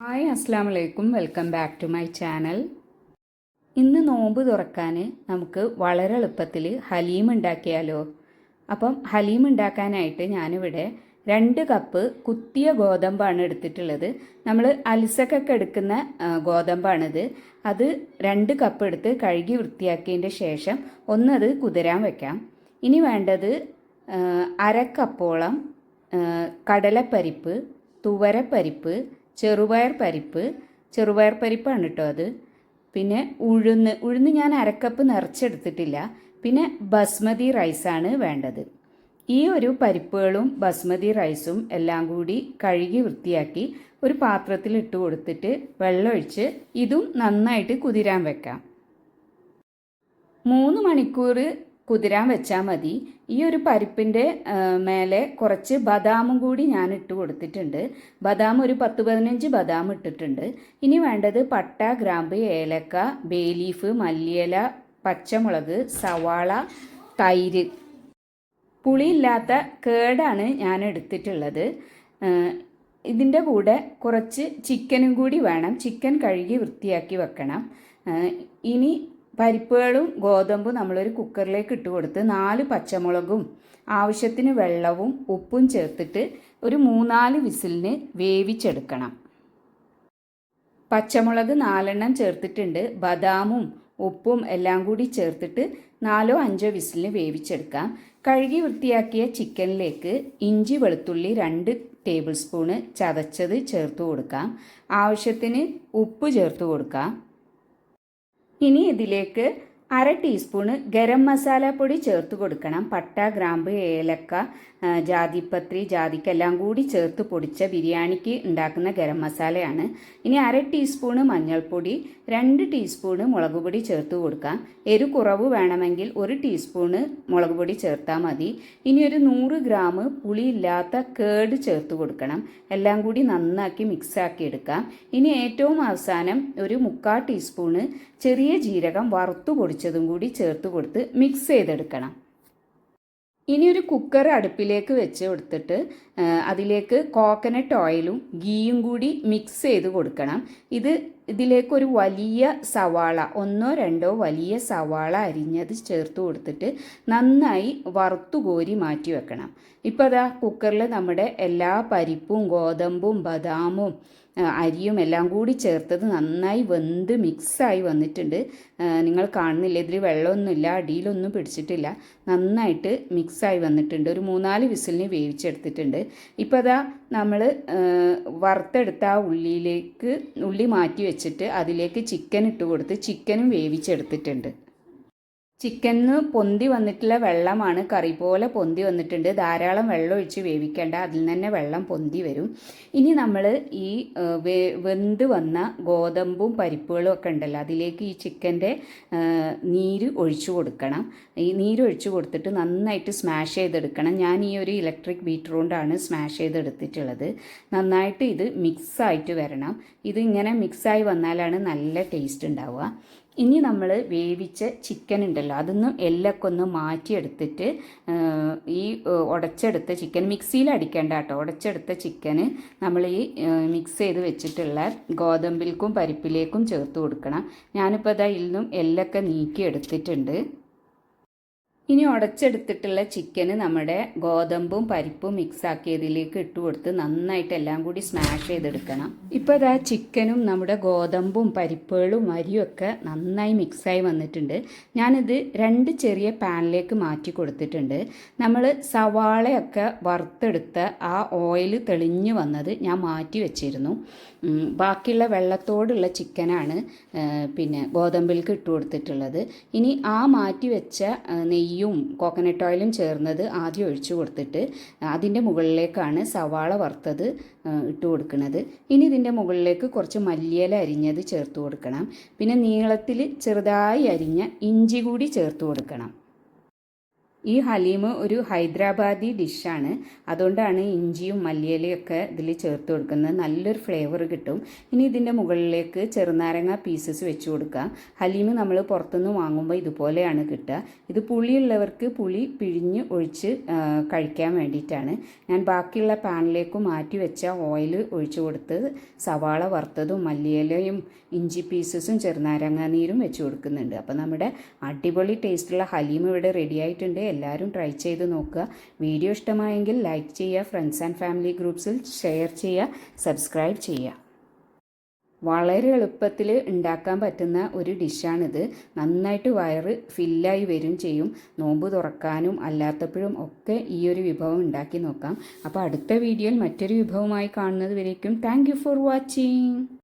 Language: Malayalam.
ഹായ് അസ്സാം വലൈക്കും welcome back to my channel. ഇന്ന് നോമ്പ് തുറക്കാൻ നമുക്ക് വളരെ എളുപ്പത്തിൽ ഹലീം ഉണ്ടാക്കിയാലോ? അപ്പം ഹലീം ഉണ്ടാക്കാനായിട്ട് ഞാനിവിടെ രണ്ട് കപ്പ് കുത്തിയ ഗോതമ്പാണ് എടുത്തിട്ടുള്ളത്. നമ്മൾ അലിസക്കൊക്കെ എടുക്കുന്ന ഗോതമ്പാണിത്. അത് രണ്ട് കപ്പ് എടുത്ത് കഴുകി വൃത്തിയാക്കിയതിന്റെ ശേഷം ഒന്നത് കുതിരാൻ വെക്കാം. ഇനി വേണ്ടത് അരക്കപ്പോളം കടലപ്പരിപ്പ് തുവരപ്പരിപ്പ് ചെറുപയർ പരിപ്പ്. ചെറുപയർ പരിപ്പാണ് കേട്ടോ അത്. പിന്നെ ഉഴുന്ന് ഉഴുന്ന് ഞാൻ അരക്കപ്പ് നിറച്ചെടുത്തിട്ടില്ല. പിന്നെ ബസ്മതി റൈസാണ് വേണ്ടത്. ഈ ഒരു പരിപ്പുകളും ബസ്മതി റൈസും എല്ലാം കൂടി കഴുകി വൃത്തിയാക്കി ഒരു പാത്രത്തിൽ ഇട്ട് കൊടുത്തിട്ട് വെള്ളമൊഴിച്ച് ഇതും നന്നായിട്ട് കുതിരാൻ വെക്കാം. മൂന്ന് മണിക്കൂർ കുതിരാൻ വെച്ചാൽ മതി. ഈ ഒരു പരിപ്പിന്റെ മേലെ കുറച്ച് ബദാമും കൂടി ഞാൻ ഇട്ട് കൊടുത്തിട്ടുണ്ട്. ബദാം ഒരു പത്ത് പതിനഞ്ച് ബദാം ഇട്ടിട്ടുണ്ട്. ഇനി വേണ്ടത് പട്ട ഗ്രാമ്പ് ഏലക്ക ബേലീഫ് മല്ലിയില പച്ചമുളക് സവാള തൈര്. പുളിയില്ലാത്ത കേടാണ് ഞാൻ എടുത്തിട്ടുള്ളത്. ഇതിന്റെ കൂടെ കുറച്ച് ചിക്കനും കൂടി വേണം. ചിക്കൻ കഴുകി വൃത്തിയാക്കി വെക്കണം. ഇനി പരിപ്പുകളും ഗോതമ്പും നമ്മളൊരു കുക്കറിലേക്ക് ഇട്ട് കൊടുത്ത് നാല് പച്ചമുളകും ആവശ്യത്തിന് വെള്ളവും ഉപ്പും ചേർത്തിട്ട് ഒരു മൂന്നാൽ വിസിലിന് വേവിച്ചെടുക്കണം. പച്ചമുളക് നാലെണ്ണം ചേർത്തിട്ടുണ്ട്. ബദാമും ഉപ്പും എല്ലാം കൂടി ചേർത്തിട്ട് നാലോ അഞ്ചോ വിസിലിന് വേവിച്ചെടുക്കാം. കഴുകി വൃത്തിയാക്കിയ ചിക്കനിലേക്ക് ഇഞ്ചി വെളുത്തുള്ളി രണ്ട് ടേബിൾ സ്പൂണ് ചതച്ചത് ചേർത്ത് കൊടുക്കാം. ആവശ്യത്തിന് ഉപ്പ് ചേർത്ത് കൊടുക്കാം. ഇനി ഇതിലേക്ക് അര ടീസ്പൂണ് ഗരം മസാല പൊടി ചേർത്ത് കൊടുക്കണം. പട്ട ഗ്രാമ്പ് ഏലക്ക ജാതിപ്പത്രി ജാതിക്കെല്ലാം കൂടി ചേർത്ത് പൊടിച്ച ബിരിയാണിക്ക് ഉണ്ടാക്കുന്ന ഗരം മസാലയാണ്. ഇനി അര ടീസ്പൂണ് മഞ്ഞൾപ്പൊടി രണ്ട് ടീസ്പൂണ് മുളക് പൊടി ചേർത്ത് കൊടുക്കാം. എരു കുറവ് വേണമെങ്കിൽ ഒരു ടീസ്പൂണ് മുളക് പൊടി ചേർത്താൽ മതി. ഇനി ഒരു നൂറ് ഗ്രാം പുളിയില്ലാത്ത കേട് ചേർത്ത് കൊടുക്കണം. എല്ലാം കൂടി നന്നാക്കി മിക്സാക്കി എടുക്കാം. ഇനി ഏറ്റവും അവസാനം ഒരു മുക്കാൽ ടീസ്പൂണ് ചെറിയ ജീരകം വറുത്തു പൊടിച്ചതും കൂടി ചേർത്ത് കൊടുത്ത് മിക്സ് ചെയ്തെടുക്കണം. ഇനി ഒരു കുക്കർ അടുപ്പിലേക്ക് വെച്ച് കൊടുത്തിട്ട് അതിലേക്ക് കോക്കനട്ട് ഓയിലും ഗീയും കൂടി മിക്സ് ചെയ്ത് കൊടുക്കണം. ഇത് ഇതിലേക്ക് ഒരു വലിയ സവാള ഒന്നോ രണ്ടോ വലിയ സവാള അരിഞ്ഞത് ചേർത്ത് കൊടുത്തിട്ട് നന്നായി വറുത്തു കോരി മാറ്റി വെക്കണം. ഇപ്പോൾ അതാ കുക്കറിൽ നമ്മുടെ എല്ലാ പരിപ്പും ഗോതമ്പും ബദാമും അരിയും എല്ലാം കൂടി ചേർത്തത് നന്നായി വെന്ത് മിക്സായി വന്നിട്ടുണ്ട്. നിങ്ങൾ കാണുന്നില്ല ഇതിൽ വെള്ളമൊന്നുമില്ല അടിയിലൊന്നും പിടിച്ചിട്ടില്ല. നന്നായിട്ട് മിക്സായി വന്നിട്ടുണ്ട്. ഒരു മൂന്നാൽ വിസിലിന് വേവിച്ചെടുത്തിട്ടുണ്ട്. ഇപ്പോൾ അതാ നമ്മൾ വറുത്തെടുത്ത ആ ഉള്ളിയിലേക്ക് ഉള്ളി മാറ്റി വെച്ചിട്ട് അതിലേക്ക് ചിക്കൻ ഇട്ട് കൊടുത്ത് ചിക്കനും വേവിച്ചെടുത്തിട്ടുണ്ട്. ചിക്കനിന്ന് പൊന്തി വന്നിട്ടുള്ള വെള്ളമാണ്. കറി പോലെ പൊന്തി വന്നിട്ടുണ്ട്. ധാരാളം വെള്ളം ഒഴിച്ച് വേവിക്കേണ്ട. അതിൽ തന്നെ വെള്ളം പൊന്തി വരും. ഇനി നമ്മൾ ഈ വെന്ത് വന്ന ഗോതമ്പും പരിപ്പുകളും ഒക്കെ ഉണ്ടല്ലോ അതിലേക്ക് ഈ ചിക്കന്റെ നീര് ഒഴിച്ചു കൊടുക്കണം. ഈ നീര് ഒഴിച്ചു കൊടുത്തിട്ട് നന്നായിട്ട് സ്മാഷ് ചെയ്തെടുക്കണം. ഞാൻ ഈ ഒരു ഇലക്ട്രിക് ബീറ്റർ കൊണ്ടാണ് സ്മാഷ് ചെയ്തെടുത്തിട്ടുള്ളത്. നന്നായിട്ട് ഇത് മിക്സ് ആയിട്ട് വരണം. ഇത് ഇങ്ങനെ മിക്സായി വന്നാലാണ് നല്ല ടേസ്റ്റ് ഉണ്ടാവുക. ഇനി നമ്മൾ വേവിച്ച ചിക്കൻ ഉണ്ടല്ലോ അതൊന്ന് എല്ലൊക്കെ ഒന്ന് മാറ്റിയെടുത്തിട്ട് ഈ ഉടച്ചെടുത്ത ചിക്കൻ മിക്സിയിൽ അടിക്കേണ്ട കേട്ടോ. ഉടച്ചെടുത്ത ചിക്കന് നമ്മൾ ഈ മിക്സ് ചെയ്ത് വെച്ചിട്ടുള്ള ഗോതമ്പിൽക്കും പരിപ്പിലേക്കും ചേർത്ത് കൊടുക്കണം. ഞാനിപ്പോൾ അതാ നിന്നും എല്ലൊക്കെ നീക്കി എടുത്തിട്ടുണ്ട് ഇനി ഉടച്ചെടുത്തിട്ടുള്ള ചിക്കന് നമ്മുടെ ഗോതമ്പും പരിപ്പും മിക്സ് ആക്കിയതിലേക്ക് ഇട്ട് കൊടുത്ത് നന്നായിട്ട് എല്ലാം കൂടി സ്മാഷ് ചെയ്തെടുക്കണം. ഇപ്പോൾ അതാ ചിക്കനും നമ്മുടെ ഗോതമ്പും പരിപ്പുകളും അരിയും ഒക്കെ നന്നായി മിക്സായി വന്നിട്ടുണ്ട്. ഞാനിത് രണ്ട് ചെറിയ പാനിലേക്ക് മാറ്റി കൊടുത്തിട്ടുണ്ട്. നമ്മൾ സവാളയൊക്കെ വറുത്തെടുത്ത ആ ഓയിൽ തെളിഞ്ഞു വന്നത് ഞാൻ മാറ്റി വെച്ചിരുന്നു. ബാക്കിയുള്ള വെള്ളത്തോടുള്ള ചിക്കനാണ് പിന്നെ ഗോതമ്പിലേക്ക് ഇട്ട് കൊടുത്തിട്ടുള്ളത്. ഇനി ആ മാറ്റി വെച്ച ആ, നെയ്യും കോക്കനട്ട് ഓയിലും ചേർന്നത് ആദ്യം ഒഴിച്ചു കൊടുത്തിട്ട് അതിന്റെ മുകളിലേക്കാണ് സവാള വറുത്തത് ഇട്ട് കൊടുക്കുന്നത്. ഇനി ഇതിന്റെ മുകളിലേക്ക് കുറച്ച് മല്ലിയില അരിഞ്ഞത് ചേർത്ത് കൊടുക്കണം. പിന്നെ നീളത്തിൽ ചെറുതായി അരിഞ്ഞ ഇഞ്ചി കൂടി ചേർത്ത് കൊടുക്കണം. ഈ ഹലീം ഒരു ഹൈദരാബാദി ഡിഷാണ്. അതുകൊണ്ടാണ് ഇഞ്ചിയും മല്ലിയിലയൊക്കെ ഇതിൽ ചേർത്ത് കൊടുക്കുന്നത്. നല്ലൊരു ഫ്ലേവർ കിട്ടും. ഇനി ഇതിന്റെ മുകളിലേക്ക് ചെറുനാരങ്ങ പീസസ് വെച്ച് കൊടുക്കാം ഹലീം നമ്മൾ പുറത്തുനിന്ന് വാങ്ങുമ്പോൾ ഇതുപോലെയാണ് കിട്ടുക. ഇത് പുളിയുള്ളവർക്ക് പുളി പിഴിഞ്ഞ് ഒഴിച്ച് കഴിക്കാൻ വേണ്ടിയിട്ടാണ്. ഞാൻ ബാക്കിയുള്ള പാനിലേക്ക് മാറ്റി വെച്ച ഓയിൽ ഒഴിച്ചു കൊടുത്ത് സവാള വറുത്തതും മല്ലിയിലയും ഇഞ്ചി പീസസും ചെറുനാരങ്ങ നീരും വെച്ച് കൊടുക്കുന്നുണ്ട്. അപ്പോൾ നമ്മുടെ അടിപൊളി ടേസ്റ്റുള്ള ഹലീം ഇവിടെ റെഡി ആയിട്ടുണ്ട്. എല്ലാവരും ട്രൈ ചെയ്ത് നോക്കുക. വീഡിയോ ഇഷ്ടമായെങ്കിൽ ലൈക്ക് ചെയ്യുക ഫ്രണ്ട്സ് ആൻഡ് ഫാമിലി ഗ്രൂപ്പ്സിൽ ഷെയർ ചെയ്യുക സബ്സ്ക്രൈബ് ചെയ്യുക. വളരെ എളുപ്പത്തിൽ ഉണ്ടാക്കാൻ പറ്റുന്ന ഒരു ഡിഷാണിത് നന്നായിട്ട് വയറ് ഫില്ലായി വരും ചെയ്യും. നോമ്പ് തുറക്കാനും അല്ലാത്തപ്പോഴും ഒക്കെ ഈ ഒരു വിഭവം ഉണ്ടാക്കി നോക്കാം. അപ്പോൾ അടുത്ത വീഡിയോയിൽ മറ്റൊരു വിഭവമായി കാണുന്നത് വരേക്കും. Thank for watching